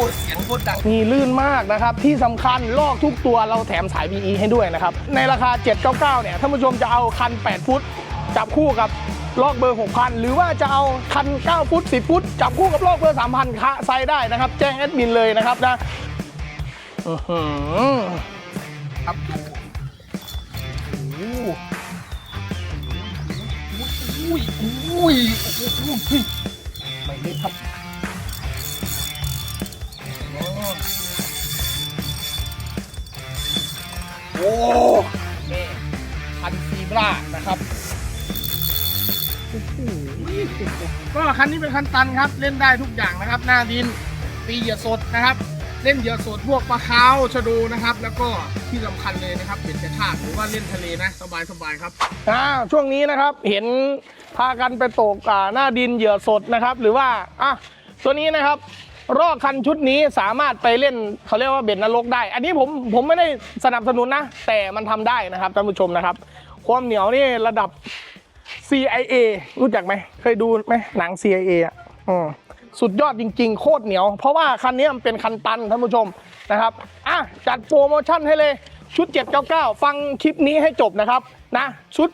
ูดเสียงโคตรดังนี่ลื่นมากนะครับ ที่สำคัญลอกทุกตัวเราแถมสาย BE ให้ด้วยนะครับ ในราคา 799 เนี่ยท่านผู้ชมจะเอาคัน 8 ฟุต จับคู่กับลอกเบอร์ 6,000 หรือว่าจะเอาคัน 9 ฟุต 10 ฟุต จับคู่กับลอกเบอร์ 3,000คะไซได้นะครับ แจ้งแอดมินเลยนะครับนะครับอุ้ยอุ้ยอุ้ยไม่เล็กครับ โอ้นี่พันซีบรานะครับก็คันนี้เป็นคันตันครับ เล่นได้ทุกอย่างนะครับ หน้าดินตีเหยื่อสดนะครับ เล่นเหยื่อสดพวกปลาคาวชะดูนะครับ แล้วก็ที่สำคัญเลยนะครับเป็นกระชากหรือว่าเล่นทะเลนะสบายสบายครับอ่าช่วงนี้นะครับเห็นพากันไปตกอ่าหน้าดินเหยื่อสดนะครับ หรือว่าอะตัวนี้นะครับ รอกคันชุดนี้สามารถไปเล่นเขาเรียกว่าเบ็ดนรกได้ อันนี้ผมผมไม่ได้สนับสนุนนะ แต่มันทำได้นะครับท่านผู้ชมนะครับ ความเหนียวนี่ระดับ CIA รู้จักไหมเคยดูไหมหนัง CIA อะอืมสุดยอดจริง ๆ โคตรเหนียว เพราะว่าคันนี้มันเป็นคันตันท่านผู้ชมนะครับอะจัดโปรโมชั่นให้เลยชุด 799 ฟังคลิปนี้ให้จบนะครับนะชุด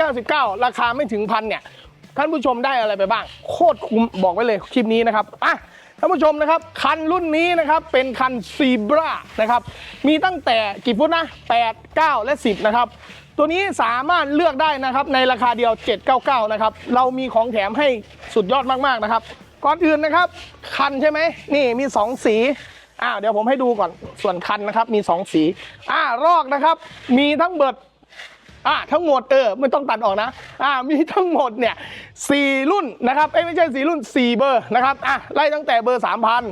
799 ราคาไม่ถึงพันเนี่ยท่านผู้ชมได้อะไรไปบ้าง โคตรคุ้มบอกไว้เลยคลิปนี้นะครับอะ ท่านผู้ชมนะครับ คันรุ่นนี้นะครับเป็นคันซีบรานะครับ มีตั้งแต่กี่ฟุตนะ 8 9 และ 10 นะครับ ตัวนี้สามารถเลือกได้นะครับในราคาเดียว 799 นะครับ เรามีของแถมให้สุดยอดมากๆนะครับ ก่อนอื่นนะครับ คันใช่ไหมนี่มี 2 สีอ่าเดี๋ยวผมให้ดูก่อนส่วนคันนะครับมี 2 สีอ่ารอกนะครับ มีทั้งเบิด อ่าทั้งหมดเออไม่ต้องตัดออกนะอ่ามีทั้งหมดเนี่ยสี่รุ่นนะครับเอ้ไม่ใช่สี่รุ่นสี่เบอร์นะครับอะไล่ตั้งแต่เบอร์สามพัน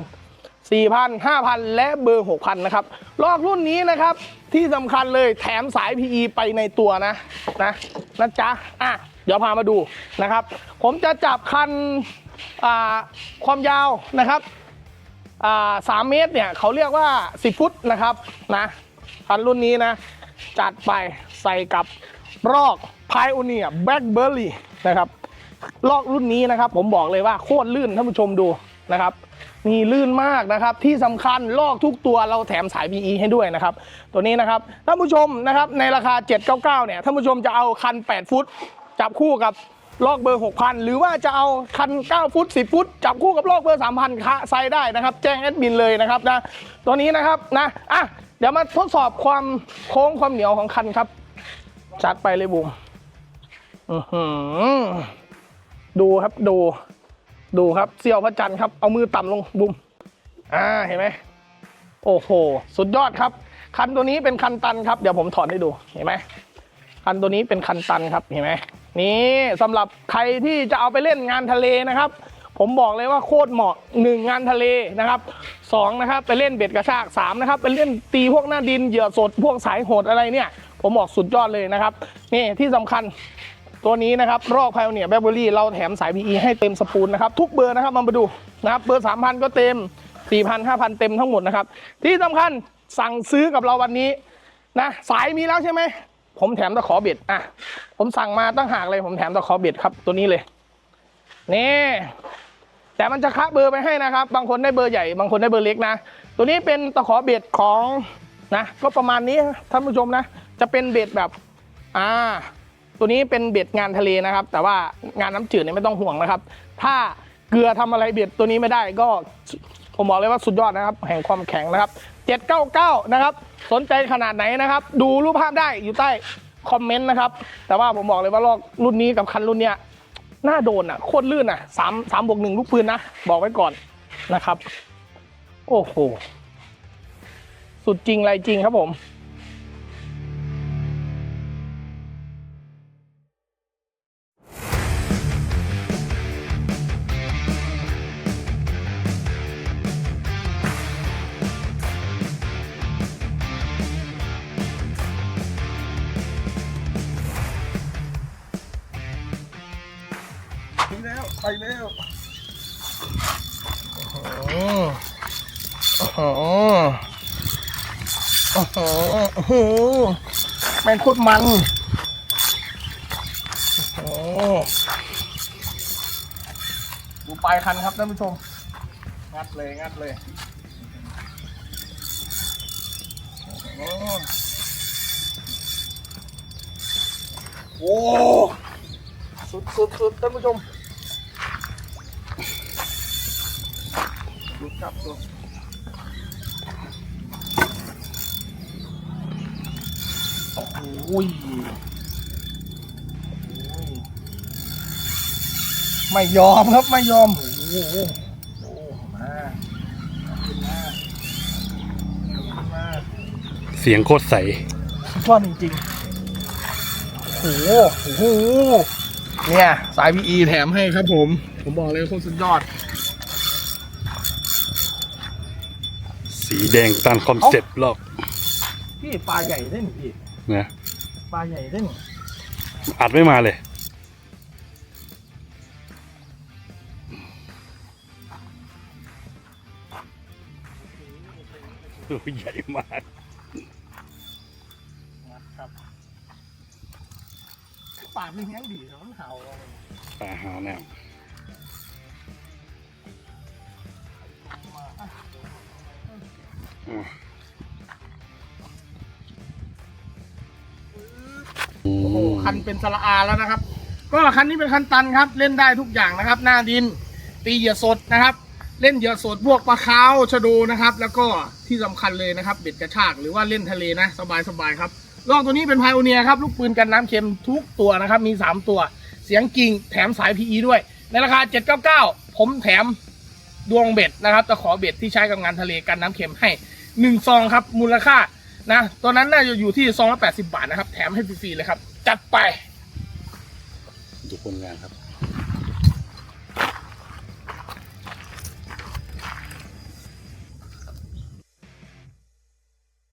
สี่พันห้าพันและเบอร์หกพันนะครับลอกรุ่นนี้นะครับที่สำคัญเลยแถมสาย PE ไปในตัวนะนะนะจ๊ะอะเดี๋ยวพามาดูนะครับ ผมจะจับคันอ่าความยาวนะครับอ่าสามเมตรเนี่ยเขาเรียกว่า 10 ฟุตนะครับนะคันรุ่นนี้นะ จัดไปใส่กับรอกพายโอเนียแบล็คเบอร์รี่นะครับลอกรุ่นนี้นะครับ ผมบอกเลยว่าโคตรลื่นท่านผู้ชมดูนะครับนี่ลื่นมากนะครับที่สำคัญลอกทุกตัวเราแถมสาย PE ให้ด้วยนะครับ ตัวนี้นะครับท่านผู้ชมนะครับในราคา 799 เนี่ยท่านผู้ชมจะเอาคัน 8 ฟุต จับคู่กับลอกเบอร์ 6,000 หรือว่าจะเอาคัน 9 ฟุต 10 ฟุต จับคู่กับลอกเบอร์ 3,000คะไซส์ได้นะครับ แจ้งแอดมินเลยนะครับนะตัวนี้นะครับนะอะ เดี๋ยวมาทดสอบความโค้งความเหนียวของคันครับจัดไปเลยบุมดูครับดู ดูครับเสี่ยวพระจันทร์ครับ เอามือต่ำลงบุมอ่าเห็นไหมโอ้โห สุดยอดครับ คันตัวนี้เป็นคันตันครับ เดี๋ยวผมถอดให้ดู เห็นไหมคันตัวนี้เป็นคันตันครับ เห็นไหมนี่สำหรับใครที่จะเอาไปเล่นงานทะเลนะครับ ผมบอกเลยว่าโคตรเหมาะหนึ่งงานทะเลนะครับสองนะครับไปเล่นเบ็ดกระชากสามนะครับไปเล่นตีพวกหน้าดินเหยื่อสดพวกสายโหดอะไรเนี่ย ผมบอกสุดยอดเลยนะครับนี่ที่สำคัญตัวนี้นะครับรอกไพโอเนียแบเบอรี่เราแถมสาย PE ให้เต็มสปูลนะครับทุกเบอร์นะครับมาดูนะครับเบอร์ 3,000 ก็เต็ม 4,000 5,000 เต็มทั้งหมดนะครับที่สำคัญสั่งซื้อกับเราวันนี้นะสายมีแล้วใช่ไหมผมแถมตะขอเบ็ดอะผมสั่งมาตั้งหากเลยผมแถมตะขอเบ็ดครับตัวนี้เลยนี่ แต่มันจะคะเบอร์ไปให้นะครับ บางคนได้เบอร์ใหญ่ บางคนได้เบอร์เล็กนะ ตัวนี้เป็นตะขอเบ็ดของนะ ก็ประมาณนี้ท่านผู้ชมนะ จะเป็นเบ็ดแบบ อ่า ตัวนี้เป็นเบ็ดงานทะเลนะครับ แต่ว่างานน้ำจืดเนี่ยไม่ต้องห่วงนะครับ ถ้าเกลือทำอะไรเบ็ดตัวนี้ไม่ได้ก็ผมบอกเลยว่าสุดยอดนะครับ แห่งความแข็งนะครับ 799 นะครับ สนใจขนาดไหนนะครับ ดูรูปภาพได้อยู่ใต้คอมเมนต์นะครับ แต่ว่าผมบอกเลยว่าลอกรุ่นนี้กับคันรุ่นเนี้ย น่าโดนอะโคตรลื่นอะสามสามบวกหนึ่งลูกปืนนะบอกไว้ก่อนนะครับ โอ้โห สุดจริงไรจริงครับผม นี้แล้วไปแล้วโอ้โหโอ้โหโอ้โหแม่งโคตรมันอ้โดูปลายคันครับท่านผู้ชม งัดเลยงัดเลยโอ้โหสุดสุดสุดท่านผู้ชม ดูครับดูโอ้โหโอ้ยไม่ยอมครับไม่ยอม โอ้โหโอ้มาขึ้นมาขึ้นมาเสียงโคตรใสสุดยอดจริงๆโอ้โหโอ้โหเนี่ย สาย PE แถมให้ครับผม ผมบอกเลยโคตรสุดยอด สีแดงตามคอนเซ็ปต์รอบพี่ปลาใหญ่ได้หนิพี่นะปลาใหญ่ได้หนิอัดไม่มาเลย ตัวใหญ่มากนะครับปากมันแห้งดีนะมันเห่าอะไรปลาหาแนว โอ้โหคันเป็นสระอาแล้วนะครับ ก็คันนี้เป็นคันตันครับเล่นได้ทุกอย่างนะครับ หน้าดิน ตีเหยื่อสดนะครับ เล่นเหยื่อสดพวกปลาคาวชะโดนะครับ แล้วก็ที่สำคัญเลยนะครับเบ็ดกระชากหรือว่าเล่นทะเลนะสบายสบายๆครับลอกตัวนี้เป็นไพโอเนียครับลูกปืนกันน้ำเค็มทุกตัวนะครับ มี 3 ตัว เสียงกิ่งแถมสาย PE ด้วย ในราคา 799 ผมแถมดวงเบ็ดนะครับตะขอเบ็ดที่ใช้กับงานทะเลกันน้ำเค็มให้ หนึ่งซองครับมูลค่านะตัวนั้นน่าจะอยู่ที่ซองละ80บาทนะครับ แถมให้ฟรีๆเลยครับ จัดไป ดูคนงานครับ